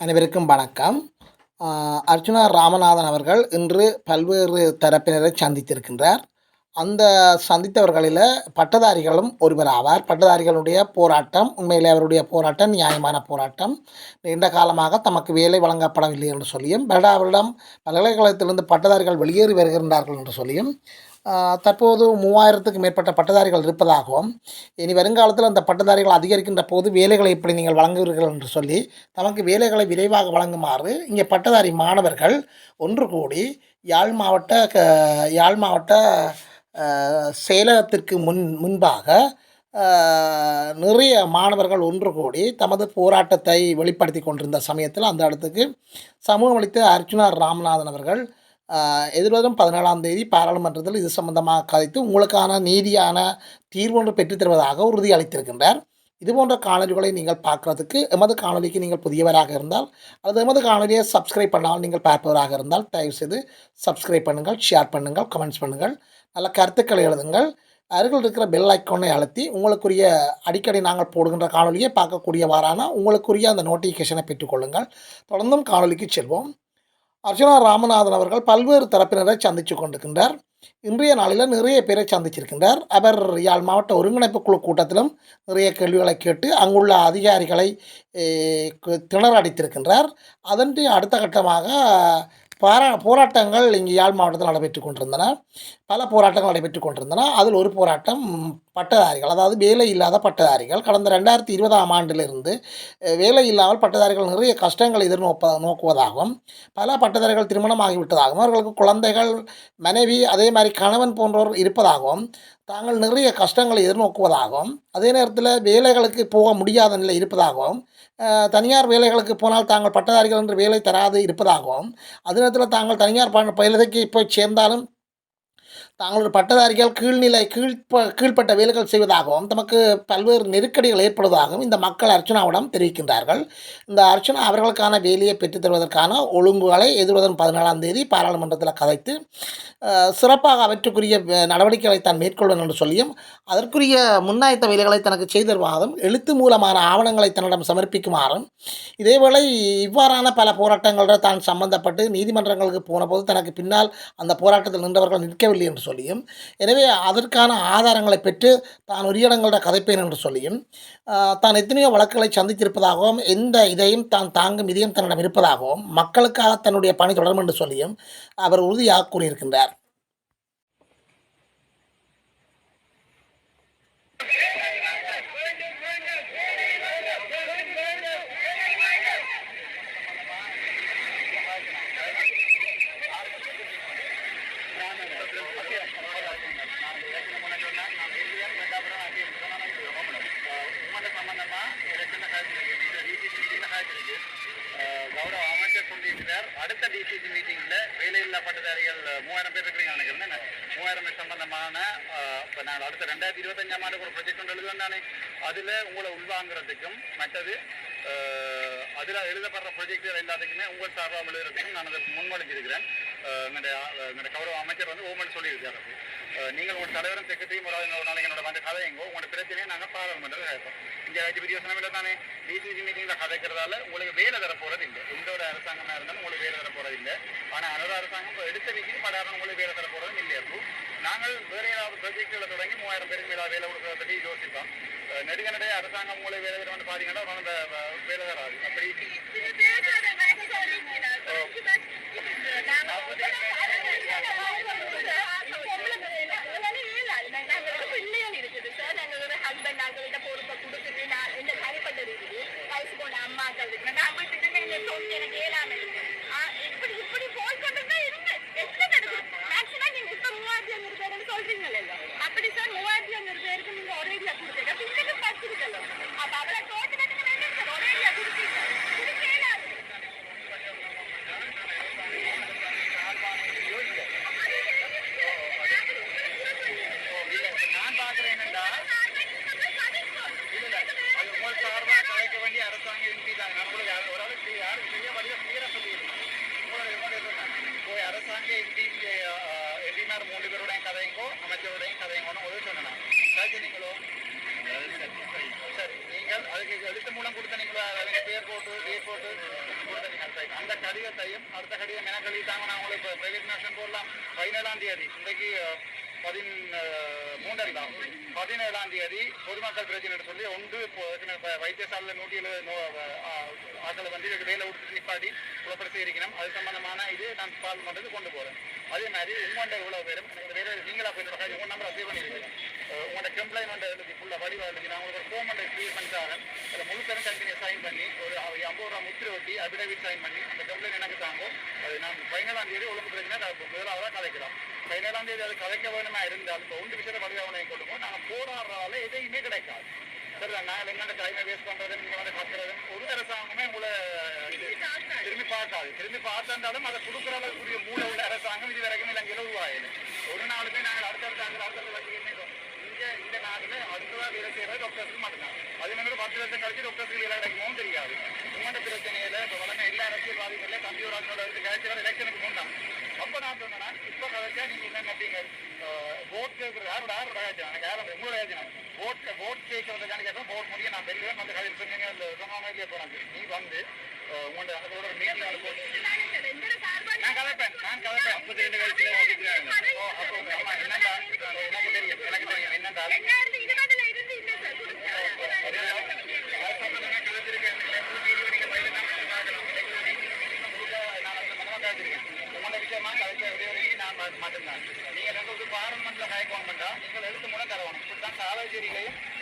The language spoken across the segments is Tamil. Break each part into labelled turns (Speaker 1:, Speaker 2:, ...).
Speaker 1: அனைவருக்கும் வணக்கம். அர்ஜுனா அர்ச்சுனா ராமநாதன் அவர்கள் இன்று பல்வேறு தரப்பினரை சந்தித்திருக்கின்றார். அந்த சந்தித்தவர்களில் பட்டதாரிகளும் ஒருவர் ஆவார் பட்டதாரிகளுடைய போராட்டம் உண்மையிலே அவருடைய போராட்டம் நியாயமான போராட்டம். நீண்ட காலமாக தமக்கு வேலை வழங்கப்படவில்லை என்று சொல்லியும் வருடா அவரிடம் பல்கலைக்கழகத்திலிருந்து பட்டதாரிகள் வெளியேறி வருகின்றார்கள் என்று சொல்லியும் தற்போது மூவாயிரத்துக்கு மேற்பட்ட பட்டதாரிகள் இருப்பதாகவும் இனி வருங்காலத்தில் அந்த பட்டதாரிகள் அதிகரிக்கின்ற போது வேலைகளை எப்படி நீங்கள் வழங்குவீர்கள் என்று சொல்லி தமக்கு வேலைகளை விரைவாக வழங்குமாறு இங்கே பட்டதாரி மாணவர்கள் ஒன்று கூடி யாழ் மாவட்ட க யாழ் மாவட்ட செயலகத்திற்கு முன் முன்பாக நிறைய மாணவர்கள் ஒன்று கூடி தமது போராட்டத்தை வெளிப்படுத்தி கொண்டிருந்த சமயத்தில் அந்த இடத்துக்கு சமூகம் அளித்த அர்ஜுனா ராமநாதன் அவர்கள் எதிர்வரும் பதினேழாம் தேதி பாராளுமன்றத்தில் இது சம்பந்தமாக கதைத்து உங்களுக்கான நீதியான தீர்வு ஒன்று பெற்றுத் தருவதாக உறுதி அளித்திருக்கின்றார். இது போன்ற காணொலிகளை நீங்கள் பார்க்குறதுக்கு எமது காணொலிக்கு நீங்கள் புதியவராக இருந்தால் அல்லது எமது காணொலியை சப்ஸ்கிரைப் பண்ணாமல் நீங்கள் பார்ப்பவராக இருந்தால் தயவுசெய்து சப்ஸ்கிரைப் பண்ணுங்கள் ஷேர் பண்ணுங்கள் கமெண்ட்ஸ் பண்ணுங்கள். நல்ல கருத்துக்களை எழுதுங்கள். அருகில் இருக்கிற பெல் ஐக்கோனை அழுத்தி உங்களுக்குரிய அடிக்கடி நாங்கள் போடுகின்ற காணொலியை பார்க்கக்கூடியவாறான உங்களுக்குரிய அந்த நோட்டிஃபிகேஷனை பெற்றுக்கொள்ளுங்கள். தொடர்ந்தும் காணொலிக்கு செல்வோம். அர்ச்சனா ராமநாதன் அவர்கள் பல்வேறு தரப்பினரை சந்தித்து கொண்டிருக்கின்றார். இன்றைய நாளில் நிறைய பேரை சந்திச்சிருக்கின்றார் அவர் யாழ் மாவட்ட ஒருங்கிணைப்பு குழு கூட்டத்திலும் நிறைய கேள்விகளை கேட்டு அங்குள்ள அதிகாரிகளை திணறடித்திருக்கின்றார். அதன்றி அடுத்த கட்டமாக பாரா போராட்டங்கள் இங்கே யாழ் மாவட்டத்தில் நடைபெற்று கொண்டிருந்தன. பல போராட்டங்கள் நடைபெற்று கொண்டிருந்தன. அதில் ஒரு போராட்டம் பட்டதாரிகள் அதாவது வேலை இல்லாத பட்டதாரிகள் கடந்த ரெண்டாயிரத்தி இருபதாம் ஆண்டிலிருந்து வேலை இல்லாமல் பட்டதாரிகள் நிறைய கஷ்டங்களை எதிர்நோப்ப நோக்குவதாகவும் பல பட்டதாரிகள் திருமணம் ஆகிவிட்டதாகவும் அவர்களுக்கு குழந்தைகள் மனைவி அதே மாதிரி கணவன் போன்றோர் இருப்பதாகவும் தாங்கள் நிறைய கஷ்டங்களை எதிர்நோக்குவதாகவும் அதே நேரத்தில் வேலைகளுக்கு போக முடியாத நிலை இருப்பதாகவும் தனியார் வேலைகளுக்கு போனால் தாங்கள் பட்டதாரிகள் என்று வேலை தராது இருப்பதாகவும் அதே நேரத்தில் தாங்கள் தனியார் ப பயிலதைக்கு போய் சேர்ந்தாலும் தாங்களோட பட்டதாரிகள் கீழ்நிலை கீழ்ப்ப கீழ்ப்பட்ட வேலைகள் செய்வதாகவும் தமக்கு பல்வேறு நெருக்கடிகள் ஏற்படுவதாகவும் இந்த மக்கள் அர்ச்சனாவிடம் தெரிவிக்கின்றார்கள். இந்த அர்ச்சனா அவர்களுக்கான வேலையை பெற்றுத் தருவதற்கான ஒழுங்குகளை எதிர்வதன் பதினாலாம் தேதி பாராளுமன்றத்தில் கதைத்து சிறப்பாக அவற்றுக்குரிய நடவடிக்கைகளை தான் மேற்கொள்வேன் என்று சொல்லியும் அதற்குரிய முன்னாயத்த வேலைகளை தனக்கு செய்து தருவதாகவும் எழுத்து மூலமான ஆவணங்களை தன்னிடம் சமர்ப்பிக்குமாறும் இதேவேளை இவ்வாறான பல போராட்டங்களில் தான் சம்பந்தப்பட்டு நீதிமன்றங்களுக்கு போனபோது தனக்கு பின்னால் அந்த போராட்டத்தில் நின்றவர்கள் நிற்கவில்லை என்று சொல்லியும். எனவே அதற்கான ஆதாரங்களை பெற்று தான் உரிய கதைப்பேன் என்று சொல்லியும். தான் எத்தனையோ வழக்குகளை சந்தித்திருப்பதாகவும் எந்த இதையும் தான் தாங்கும் இதையும் தன்னிடம் இருப்பதாகவும் மக்களுக்காக தன்னுடைய பணி தொடரும் என்று சொல்லியும் அவர் உறுதியாக கூறியிருக்கின்றார்
Speaker 2: கௌரவ அமைச்சர் சொல்லியிருக்கிறார் அடுத்த டிசிசி மீட்டிங்ல வேலையில்லா பட்டதாரிகள் மூவாயிரம் பேர் இருக்கிறீங்க நினைக்கிறேன் என்ன? மூவாயிரம் பேர் சம்பந்தமான அடுத்த ரெண்டாயிரத்தி இருபத்தஞ்சாம் ஆண்டு ஒரு ப்ரொஜெக்ட் ஒன்று எழுதுவேன் தானே அதுல உங்களை உள்வாங்குறதுக்கும் மற்றது அதில் அதுல எழுதப்படுற ப்ரொஜெக்ட் எல்லாத்துக்குமே உங்கள் சார்பாக எழுதுறதுக்கும் நான் அதை முன்மொழிஞ்சிருக்கிறேன். எங்களுடைய எங்களுடைய கௌரவ அமைச்சர் வந்து ஓமன் சொல்லியிருக்காரு நீங்கள் உங்கள் தலைவரும் செக்ரட்டரியும் ஒரு ஆள் என்னோட நாளைக்கு என்னோட வந்து கதையுங்கோ உங்களோட பிரச்சனையை நாங்கள் பாராளுமன்றத்தில் கேட்போம். இங்கே ஐடி பிரியோசனம் இல்லை தானே? டிசிசி மீட்டிங்கில் கதைக்கிறதால உங்களுக்கு வேலை தர போகிறது இல்லை. எந்த ஒரு அரசாங்கமாக இருந்தாலும் உங்களுக்கு வேலை தர போகிறது இல்லை. ஆனால் அனதர் அரசாங்கம் எடுத்த மீட்டிங் படாரம் உங்களுக்கு வேலை தர போகிறதும் இல்லை அப்போ. நாங்கள் வேறு ஏதாவது ப்ரொஜெக்டுகளை தொடங்கி மூவாயிரம் பேருக்கு மேலே வேலை கொடுக்கறத பற்றி அஹ், நெடுங்கனடைய அரசாங்கம் உங்களை வேலை வந்து பார்த்தீங்கன்னா வேலை தராது அப்படி
Speaker 3: சார் மூவாயிரத்தி ஐநூறு பேருக்கு நீங்க ஒரேடியா கொடுத்தீங்க பின்னுக்கு பத்து இருக்கല്ലോ அப்ப அவளை தோட்டு கட்டுங்க வேண்டாம் சார் ஒரேடியா கொடுத்தீங்க கொடுக்கல
Speaker 2: நான் பார்க்குறேன் என்னண்டா இல்ல இல்ல அது உங்கள் சார்பாக கலைக்க வேண்டிய அரசாங்கம் இருந்துட்டாங்க நான் உங்களுக்கு யாரும் ஒரு ஆள் செய்ய யாரும் செய்ய வழியாக கிளியராக சொல்லியிருக்கேன் உங்களோட உங்களோட சொன்னேன் போய் அரசாங்க எம்பி எம்பிமார் மூன்று பேருடையும் கதைங்கோ அமைச்சருடையும் கதைங்கோன்னு உதவி சொன்னேன் கேட்குறீங்களோ சரி நீங்கள் அதுக்கு எழுத்து மூலம் கொடுத்த நீங்களோ பேர் போட்டு டேட் போட்டு ரைட் அந்த கடிதத்தையும் அடுத்த கடிதம் என கழித்தாங்க நான் உங்களுக்கு இப்போ நேஷன் போடலாம். பதினேழாம் தேதி இன்றைக்கு பதின் மூன்றாம் தான். பதினேழாம் தேதி பொதுமக்கள் பிரச்சனை சொல்லி ஒன்று இப்போ வைத்தியசாலையில் நூற்றி எழுபது நோ அஹ், வந்து இதுக்கு வேலை விட்டு நிப்பாட்டி குழப்படி இருக்கணும். அது சம்பந்தமான இது நான் பார்லிமெண்ட்டுக்கு கொண்டு போகிறேன் அதே மாதிரி உங்கள்கிட்ட இவ்வளோ பேரும் எனக்கு வேறு நீங்களா போய் உங்கள் நம்பரை சேவ் பண்ணியிருக்கேன் உங்களோட கம்ப்ளைண்ட் எழுதி ஃபுல்லாக வடிவாக எழுதி நான் உங்களுக்கு ஒரு ஃபோம் ஒன்றை க்ரியேட் பண்ணிட்டாங்க அதில் முழு பேரும் தனித்தனியாக சைன் பண்ணி ஒரு ஐம்பது ரூபா முத்திரை ஒட்டி அபிடவிட் சைன் பண்ணி அந்த கம்ப்ளைண்ட் எனக்கு தாங்கும். அது நான் பதினேழாம் தேதி ஒழுங்கு பிரச்சனை முதலாவதாக கதைக்கலாம். பதினேழாம் தேதி அது கதைக்க வேணுமா இருந்தால் இப்போ ஒன்று விஷயத்தை வடிவாக கொடுப்போம் நாங்கள் போராடுறதால எதையுமே கிடைக்காது. சரி நாங்கள் எங்கள்கிட்ட டைமை வேஸ்ட் பண்ணுறது நீங்கள் வந்து கத்துறதும் ஒரு அரசாங்கமே உங்களை திரும்பி பார்க்காது. திரும்பி பார்த்தாலும் அதை கொடுக்குற அளவுக்குரிய மூளை உள்ள அரசாங்கம் இது வரைக்கும் இலங்கையில் உருவாயிடு ஒரு நாளுமே நாங்கள் அடுத்தடுத்த ஆண்டு அடுத்தடுத்த வகையில் இங்க இந்த நாட்டில் அடுத்ததாக வேலை செய்யறது டாக்டர்ஸ்க்கு அதே மாதிரி பத்து வருஷம் கழிச்சு டாக்டர்ஸ்க்கு வேலை கிடைக்குமோ தெரியாது. உங்களோட பிரச்சனையில இப்போ வளர்ந்த எல்லா அரசியல்வாதிகளே கம்ப்யூட்டர் இருந்து கிடைச்சவர் எலெக்ஷனுக்கு முன்னான் அப்போ நான் சொன்னேன்னா இப்போ கதைச்சா நீங்கள் என்ன நட்டீங்க ஓட் கேட்குறது யாரோட? யாரோட காய்ச்சல் எனக்கு யாரும் உங்களோட காய்ச்சல் ஓட் ஓட் கேட்கறதுக்கான கேட்பேன் ஓட் முடிய நான் பெரிய அந்த கதை சொன்னீங்க அந்த சொன்னாங்க இல்லையா போனாங்க நீ வந்து உங்களோட அதோட மீட்டிங் நான் கதைப்பேன் நான் கதைப்பேன். முப்பத்தி ரெண்டு வயசுல ஓ அப்போ ஆமா எனக்கு தெரியும் எனக்கு தெரியும்
Speaker 3: எல்லாரும் இதுவதில் இருந்து இல்லை சார் கொடுக்குறாங்க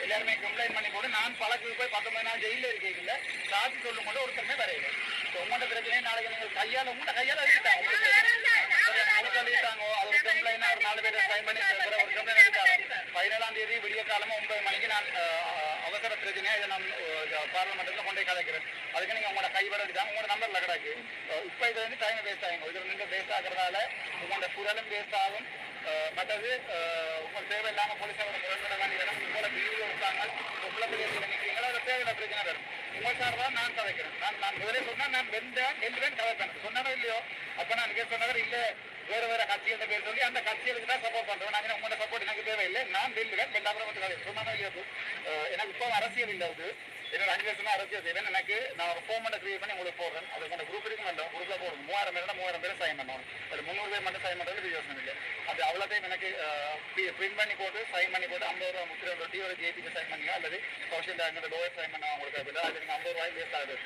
Speaker 2: எல்லாருமே கம்ப்ளைண்ட் பண்ணி போட்டு நான் பழக்கு போய் பத்தொன்பது நாள் ஜெயில இருக்கீங்கல்ல சாட்சி சொல்லும் போது ஒருத்தருமே வரையில. உங்களோட பிரச்சனை நாளைக்கு நீங்க கையால உங்களோட கையால எழுதிட்டாங்க எழுதிட்டாங்க அது ஒரு கம்ப்ளைண்ட் ஒரு நாலு பேர் சைன் பண்ணி ஒரு கம்ப்ளைண்ட் எழுதிட்டாங்க பதினேழாம் தேதி விடிய காலமா ஒன்பது மணிக்கு நான் அவசர பிரச்சனையா இதை நான் பார்லமெண்ட்டில் கொண்டே போய் கலைக்கிறேன் அதுக்கு நீங்க உங்களோட கைவிட எடுத்தாங்க உங்களோட நம்பர்ல கிடக்கு. இப்போ இப்ப இதுல இருந்து டைம் வேஸ்ட் ஆகும் இதுல நீங்க வேஸ்ட் ஆகுறதால உங்களோட குரலும் வேஸ்ட் ஆகும். மற்றது உங்கள் தேவை தேவையில்லாம போலீஸாரோட குரல்களை வேண்டிய உங்களோட வீடியோ எடுத்தாங்க உங்களை பிரச்சனை நினைக்கிறீங்களா தேவையில்ல பிரச்சனை வரும் உங்க சார் தான் நான் கதைக்கிறேன். நான் நான் முதலே சொன்னா நான் வெந்தேன் வெல்வேன் கதைப்பேன். சொன்னாரோ இல்லையோ? அப்போ நான் கேட்க சொன்னவர் இல்ல வேற வேற கட்சிகள் பேர் சொல்லி அந்த கட்சிகளுக்கு தான் சப்போர்ட் பண்றோம். நான் உங்களோட சப்போர்ட் எனக்கு தேவையில்லை. நான் வெல்லுவேன். வெல்லாப்புறம் வந்து கதை எனக்கு இப்போ அரசியல் இல்லை அது. என்னோட அஞ்சு வருஷமா அரசியல் செய்வேன். எனக்கு நான் ஒரு ஃபோன் பண்ண கிரியேட் பண்ணி உங்களுக்கு போடுறேன். அது உங்களோட குரூப் இருக்கும் வேண்டாம் குரூப்ல போடுறோம். மூவாயிரம் பேர் மூவாயிரம் பேர் சைன் பண்ணணும். ஒரு முந்நூறு பேர் மட்டும் சைன் பண்றது யோசனை இல்லை. அது அவ்வளோத்தையும் எனக்கு பிரிண்ட் பண்ணி போட்டு சைன் பண்ணி போட்டு ஐம்பது ரூபா முப்பது ரூபா டீ ஒரு ஜேபிக்கு சைன் பண்ணுங்க அல்லது கௌஷல் அந்த லோயர் சைன் பண்ண உங்களுக்கு அப்படின்னா அது நீங்கள் ஐம்பது ரூபாய் வேஸ்ட் ஆகுது.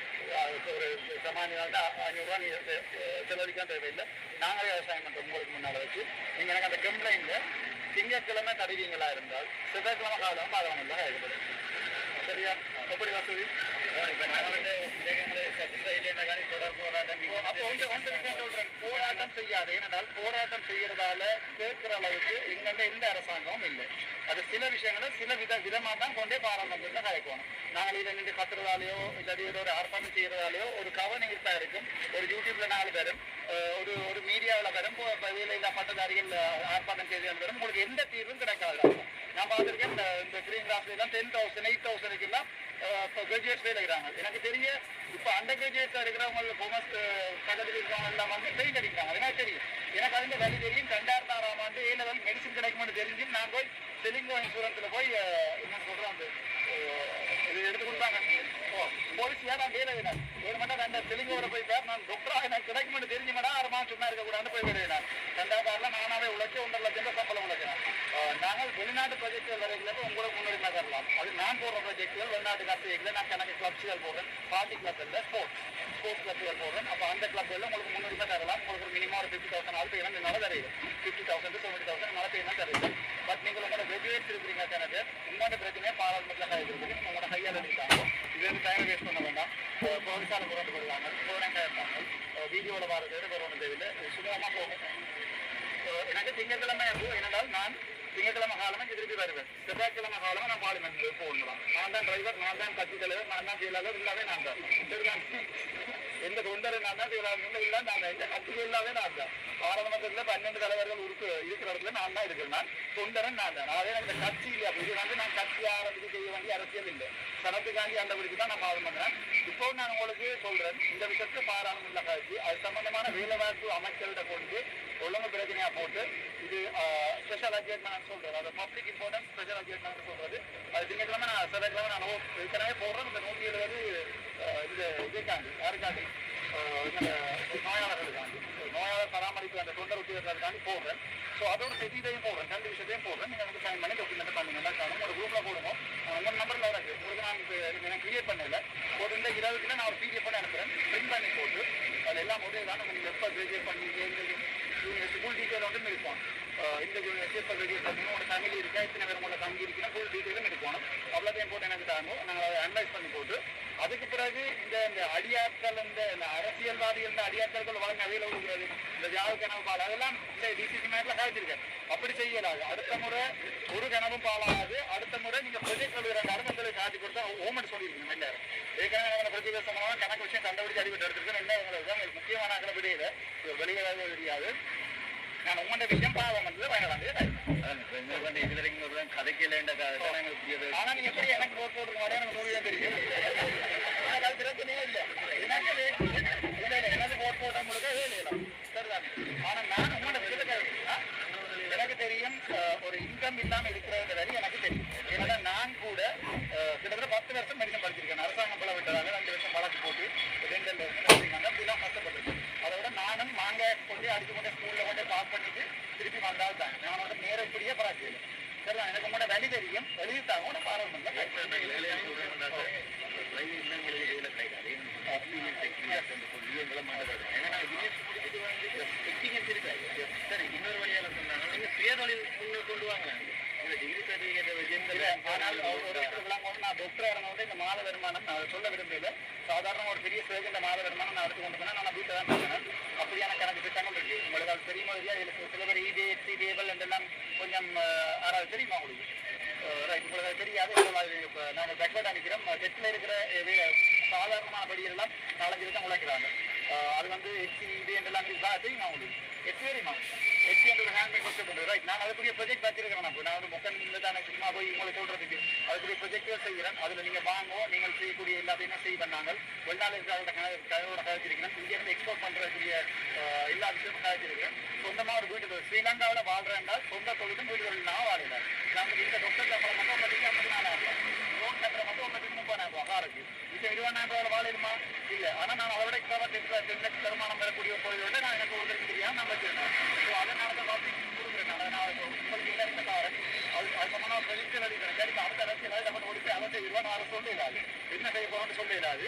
Speaker 2: ஒரு சமாளினால்தான் ஐநூறுரூவா நீங்கள் செலவழிக்கான தேவையில்லை. நாங்களே சைன் பண்ணுறோம் உங்களுக்கு முன்னால் வச்சு. நீங்கள் எனக்கு அந்த கம்ப்ளைண்ட்டில் திங்கட்கிழமை தருவீங்களா இருந்தால் செவ்வாய்க்கிழமை காலம் அதை அவங்க செயல்படும் சரியா? எப்படி வசதி? போராட்டம் செய்யாது ஏனென்றால் போராட்டம் செய்யறதால கேட்கிற அளவுக்கு எங்கள்ட எந்த அரசாங்கமும் இல்லை அது சில விஷயங்களை சில வித விதமா தான் கொண்டே பாராளுமன்றத்தில் கலைக்கணும் நாங்கள் இதை நின்று கத்துறதாலேயோ இல்லாட்டி ஒரு ஆர்ப்பாட்டம் செய்யறதாலேயோ ஒரு கவனம் இருப்பா இருக்கும் ஒரு யூடியூப்ல நாலு பேரும் ஒரு ஒரு மீடியாவில் வரும் வேலையில்லா பட்டதாரிகள் ஆர்ப்பாட்டம் செய்து வரும் உங்களுக்கு எந்த தீர்வும் கிடைக்காது நான் பார்த்துருக்கேன் இந்த இந்த கிரீன் கிராஸ்ல எல்லாம் டென் தௌசண்ட் எயிட் தௌசண்ட் எல்லாம் இப்போ கிராஜுவேட்ஸ் வேலை எனக்கு தெரிய இப்போ அண்டர் கிராஜுவேட்ஸாக இருக்கிறவங்க கொமர்ஸ் பக்கத்தில் இருக்கிறவங்க எல்லாம் வந்து பெயிண்ட் அடிக்கிறாங்க. அதனால தெரியும் எனக்கு அதுல வழி தெரியும். ரெண்டாயிரத்தி ஆறாம் ஆண்டு ஏ லெவல் மெடிசன் கிடைக்கும்னு தெரிஞ்சு நான் போய் தெலுங்கு இன்சூரன்ஸில் போய் என்ன சொல்கிறேன் அந்த இது எடுத்து கொடுத்தாங்க. ஓ போலீஸ் ஏடா வேலை வேணும் ஒரு மட்டும் ரெண்டு தெலுங்கோட போய் பேர் நான் டாக்டராக எனக்கு கிடைக்கும்னு தெரிஞ்சு மேடம் ஆறு மாதம் சும்மா இருக்கக்கூடாதுன்னு போய் வேலை ரெண்டாயிரத்தி ஆறில் நானாவே உழைச்சி ஒன்றரை லட்சம் ரூபாய் சம்பளம் உழைக்கிறேன். நாங்கள் வெளிநாட்டு ப்ராஜெக்டுகள் வரைக்கும் உங்களுக்கு முன்னுரிமை தரலாம் அது நான் போடுற ப்ராஜெக்டுகள் வெளிநாட்டு கட்சிகள் நான் கணக்கு கிளப்ஸுகள் போடுறேன். பார்ட்டி கிளப் இல்லை ஸ்போர்ட்ஸ் ஸ்போர்ட்ஸ் கிளப்புகள் போடுறேன் அப்போ அந்த கிளப்ல உங்களுக்கு முன்னுரிமை தரலாம். உங்களுக்கு மினிமம் ஒரு ஃபிஃப்டி தௌசண்ட் ஆள் பேமெண்ட் என்னால் தரையுது ஃபிஃப்டி தௌசண்ட் டுவெண்ட்டி தௌசண்ட் என்னால் பேமெண்ட் தருது. பட் நீங்கள் உங்களோட கிராஜுவேட்ஸ் இருக்கிறீங்க கணக்கு உங்களோட பிரச்சனையே பாராளுமன்றத்தில் இருக்குது உங்களோட கையால் எடுத்தாங்க இது வந்து டைம் வேஸ்ட் பண்ண வேண்டாம். போலீஸால புரண்டு போடுவாங்க போராங்க இருப்பாங்க. வீடியோவில் வரது வேறு ஒன்றும் தேவையில்லை சுகமாக போகும். எனக்கு திங்கட்கிழமை இருக்கும் என்னென்றால் நான் திங்கட்கிழமை காலமே திருப்பி வருவேன். செவ்வாய்க்கிழமை காலமே நான் பார்லிமெண்ட்ல போகணும் நான் தான் டிரைவர் நான் தான் கட்சி தலைவர் நான் தான் செயலாளர் இல்லாவே நான் தான் சரிதான் எந்த தொண்டரை நான் தான் செயலாளர் இல்லை நான் தான் எந்த கட்சிகள் இல்லாவே நான் தான் பாராளுமன்றத்தில் பன்னெண்டு தலைவர்கள் உறுப்பு இருக்கிற இடத்துல நான் தான் இருக்கிறேன் நான் தொண்டரன் நான் தான் அதே அந்த கட்சி இல்லை அப்படி இது வந்து நான் கட்சி ஆரம்பித்து செய்ய வேண்டிய அரசியல் இல்லை சனத்துக்காண்டி அந்த பிடிச்சி தான் நான் பாவம் பண்ணுறேன் இப்போ நான் உங்களுக்கு சொல்றேன் இந்த விஷயத்தை பாராளுமன்ற கட்சி அது சம்பந்தமான வேலைவாய்ப்பு அமைச்சர்கிட்ட கொண்டு ஒழுங்கு பிரச்சனையா போட்டு இது ஸ்பெஷல் அட்ஜெக்ட்மெண்ட் சொல்றது. அது பப்ளிக் இம்பார்ட்டன்ஸ் ஸ்பெஷல் அட்ஜெக்ட்மெண்ட் சொல்றது. அது திங்கட்கிழமை நான் செவ்வாய்க்கிழமை நான் ஏற்கனவே போடுறேன் இந்த நூற்றி இருபது இந்த இதுக்காண்டி யாருக்காண்டி? நோயாளர்களுக்காண்டி. நோயாளர் பராமரிப்பு அந்த தொண்டர் உத்தியோகர்களுக்காண்டி போடுறேன். ஸோ அதோட சேர்த்து இதையும் போடுறேன். ரெண்டு விஷயத்தையும் போடுறேன். நீங்கள் வந்து சைன் பண்ணி டாக்குமெண்ட் பண்ணுங்க காணும் ஒரு குரூப்பில் போடுவோம். உங்கள் நம்பரில் இருக்கு. உங்களுக்கு நான் இப்போ எனக்கு கிரியேட் பண்ணல. ஒரு இந்த இருபதுல நான் ஒரு பிடிஎஃப் பண்ணி அனுப்புகிறேன் பிரிண்ட் பண்ணி போட்டு அது எல்லாம் முடிவு தான். நீங்கள் எப்போ கிராஜுவேட் பண்ணி ஜூனியர் ஃபுல் டீட்டெயில் வந்து எடுப்போம் இந்த ஜூனியர் எப்போ கிராஜுவேட் பண்ணீங்க உங்களோட ஃபேமிலி இருக்கா இத்தனை பேர் உங்களை தங்கி இருக்கீங்க ஃபுல் டீட்டெயிலும் எடுக்கணும். அவ்வளோதையும் போட்டு எனக்கு தாங்க நாங்கள் அதை அனலைஸ் பண்ணி போட்டு அதுக்கு பிறகு இந்த அடியாட்கள் இந்த அரசியல்வாதிகள் இந்த அடியாட்கள் வழங்க அவையில் கொடுக்குறது இந்த ஜாவு கனவு பால் அதெல்லாம் இந்த டிசிசி மேட்ல காய்ச்சிருக்கேன் அப்படி செய்யலாது. அடுத்த முறை ஒரு கனவும் பாலாகாது. அடுத்த முறை நீங்க ப்ரொஜெக்ட் எழுதுற நடந்தங்களை காட்டி கொடுத்தா ஓமெண்ட் சொல்லியிருக்கணும் எல்லாரும் ஏற்கனவே நம்ம சம்பந்தமா கணக்கு விஷயம் கண்டுபிடிச்சு அடிபட்டு எடுத்துருக்கேன் என்ன உங்களுக்கு உங்களுக்கு முக்கியமான ஆக்களை விடையில வெளியே தெரியாது. நான் உங்களோட விஷயம் பாவம் வந்து வயலாண்டு கதைக்கலேண்ட ஆனா நீங்க எப்படி எனக்கு ஓட்டு போடுற மாதிரி எனக்கு தெரியும் எனக்கு அது பிரச்சனையே இல்லை எனக்கு வே- இல்ல இல்ல எனக்கு ஓட்டு போட்டவங்களுக்கு வேலை இல்லை சரிதான் ஆனா நான் உங்களோட விருதுக்காக எனக்கு தெரியும் அஹ், ஒரு இன்கம் இல்லாம இருக்கிறது வரை எனக்கு தெரியும் ஏன்னா நான் கூட அஹ், கிட்டத்தட்ட பத்து வருஷம் மெடிசன் படிச்சிருக்கேன் அரசாங்கம் பல விட்டதாக ரெண்டு வருஷம் வழக்கு போட்டு ரெண்டு வருஷம் படிச்சிருக்காங்க அப்படிலாம் கஷ்டப்பட்டிருக்கேன் அதை விட நானும் மாங்காய் கொண்டு அடிச்சு கொண்டு ஸ்கூல்ல கொண்டு பாஸ் பண்ணிட்டு திருப்பி வந்தால் தான் நான் வந்து நேரப்படியே பராஜியில் சரி எனக்கு உங்களோட வழி தெரியும் வெளியிட்டாங்க உங்களோட சரி இன்னொரு வழியால சொன்னாங்க நீங்க சுயதொழில் முன்னே கொண்டு வாங்க டிகிரி சர்டிஃபிகேட் ஆனால் ஒரு நான் டாக்டர் இந்த மாத வருமானம் நான் சொல்ல விரும்பல சாதாரண ஒரு பெரிய சேவை இந்த மாத வருமானம் நான் எடுத்து கொண்டு போனேன் நான் வீட்டில் தான் அப்படியான கணக்கு திட்டங்கள் இருக்கு உங்களுக்கு அது தெரியுமா இதுல சில பேர் இடி எச்சி டேபிள் என்றெல்லாம் கொஞ்சம் ஆறாவது தெரியுமா உங்களுக்கு ரைட் உங்களுக்கு தெரியாது இந்த மாதிரி இப்போ நாங்கள் பேக்வேர்ட் அனுக்கிறோம் செட்டில் இருக்கிற அஹ், வே- சாதாரணமான படியெல்லாம் நாலஞ்சு வருஷம் உழைக்கிறாங்க அஹ், அது வந்து எச்சி இது என்றெல்லாம் தெரியுமா உங்களுக்கு எச்சி தெரியுமா எச்சி என்ற ஒரு ஹேண்ட்மேட் கொஸ்ட் ரைட் நான் அதுக்குரிய ப்ரொஜெக்ட் வச்சிருக்கேன் நான் நான் வந்து முக்கன் தானே சும்மா போய் உங்களை சொல்றதுக்கு அதுக்குரிய ப்ரொஜெக்ட் செய்கிறேன் அதில் நீங்கள் வாங்கோ நீங்கள் செய்யக்கூடிய எல்லாத்தையுமே செய்ய பண்ணாங்க வெளிநாள் இருக்கிற கதவோட கதைச்சிருக்கிறேன் இங்கேருந்து எக்ஸ்போர்ட் பண்ணுறதுக்குரிய அஹ், எல்லா விஷயமும் கதைச்சிருக்கிறேன் சொந்தமாக ஒரு வீட்டு ஸ்ரீலங்காவில் வாழ்கிறேன்டா சொந்த தொழிலும் வீடுகளில் நான் வாழல நாங்கள் இந்த டாக்டர் சம்பளம் மட்டும் ஒன்பதுக்கு நான் நாலாயிரம் மட்டும் ஒன்பதுக்கு முப்பதாயிரம் ரூபாய் காருக்கு இப்போ இருபதாயிரம் ரூபாய் இல்லை ஆனால் நான் அவரோட எக்ஸ்ட்ரா தருமானம் பெறக்கூடிய நான் எனக்கு ஒருத்தருக்கு தெரியாமல் நான் வச்சிருந்தேன் ஸோ அதை நான் கொடுக்குறேன் நான் நான் உங்களுக்கு இல்லை காரன் அது சரி அடுத்த அரசியல் நம்ம ஒழிச்சு அதை செய்வோம் சொல்லிடாது என்ன செய்ய போகிறோம்னு சொல்லிடாது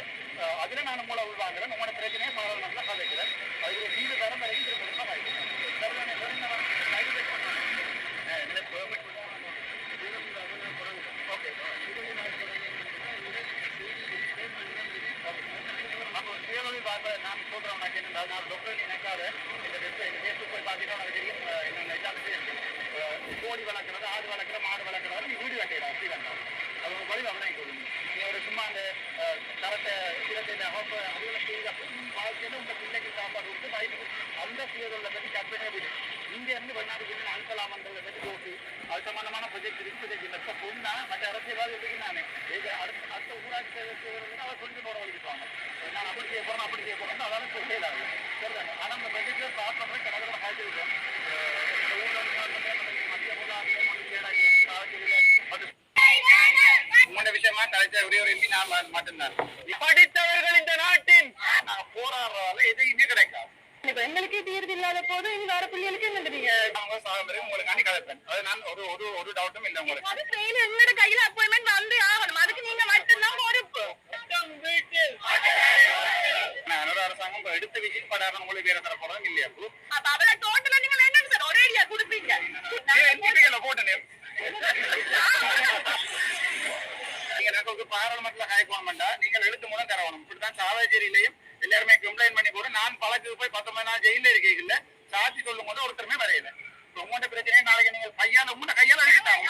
Speaker 2: அதில் நான் உங்களை உள்வாங்குறேன் உங்களோட பிரச்சனையை பாராளுமன்றத்தில் கதைக்கிறேன் அதுக்கு தீர்வு தரம் வரைக்கும் திரும்ப தான் வாய்க்கிறேன் சரிதானே வேறு என்ன வேணும்? நான் இது check பண்றேன். அஹ் இதுல permit ஓகே அப்போ சுயதொழில் பார்ப்ப நான் சொல்றேன் உனக்கு என்னடா, நான் டாக்டர் நினைக்காத இந்த வெப் இந்த ஃபேஸ்புக் போய் பார்த்தீங்கன்னா உனக்கு தெரியும் அஹ் என்னென்ன எல்லாமே தெரியும் அஹ் கோழி வளர்க்குறது ஆடு வளர்க்குற மாடு வளர்க்குறது நீ வீடு கட்டிடலாம் அப்படி வேண்டாம் அது ஒரு வழி அவனை கொடுங்க நீ ஒரு சும்மா அந்த தரத்தை சிரத்தை ஹோப்ப அதுகளை உங்கள் பிள்ளைக்கு சாப்பாடு கொடுத்து வயிற்றுக்கு அந்த சுயதொழிலை பற்றி கற்பனை விடு இங்க இருந்து வெளிநாட்டுக்கு இருந்து அனுப்பலாமன்றதை பற்றி போட்டு அது சம்பந்தமான ப்ரொஜெக்ட் இருக்கு ப்ரொஜெக்ட் இல்லை இப்போ பொண்ணா மற்ற அரசியல்வாதி இருக்கு நான் இது அடுத்த அடுத்த ஊராட்சி செய்வதற்கு அவர் கொஞ்சம் போட வலிக்குவாங்க நான் அப்படி செய்ய போறேன் அப்படி செய்ய போறேன். அதால சொல்லலாது சரிதானே? ஆனால் அந்த ப்ரொஜெக்டில் ஸ்டார்ட் பண்ணுறேன் கடற்கரை உங்களோட விஷயமா கலைச்ச ஒரே ஒரு எம்பி நான் மட்டும்தான் படித்தவர்கள் இந்த நாட்டின் போராடுறதால எதுவுமே கிடைக்காது.
Speaker 3: இப்ப எங்களுக்கே தீர்வு இல்லாத போது இந்த வர பிள்ளைகளுக்கு என்ன நீங்க
Speaker 2: அவங்க சாகுறது உங்களுக்காண்டி கலைப்பேன் அது நான் ஒரு ஒரு ஒரு டவுட்டும் இல்லை உங்களுக்கு.
Speaker 3: அது எங்களோட கையில அப்பாயின்மெண்ட் வந்து ஆகணும். அதுக்கு நீங்க
Speaker 2: அரசாங்கம் இப்ப எடுத்து விசிட் படாத உங்களுக்கு வேற தர போறோம் இல்லையா அப்போ
Speaker 3: அப்ப அவளை டோட்டலா நீங்க வேண்டாம் சார் ஒரே ஐடியா கொடுப்பீங்க
Speaker 2: என்கிட்ட போட்டேன் நீங்க எனக்கு ஒரு பாராளுமன்றத்துல காய்க்கணும்டா நீங்கள் எழுத்து மூலம் தரணும் இப்படிதான் சாவச்சேரியிலையும் எல்லாருமே கம்ப்ளைண்ட் பண்ணி நான் பழக்கு போய் பத்தொன்பது நாள் ஜெயில இருக்கீங்கல்ல சாட்சி சொல்லும் போது ஒருத்தருமே வரையல உங்களோட பிரச்சனையை நாளைக்கு நீங்க கையால உங்களோட கையால எழுதிட்டாங்க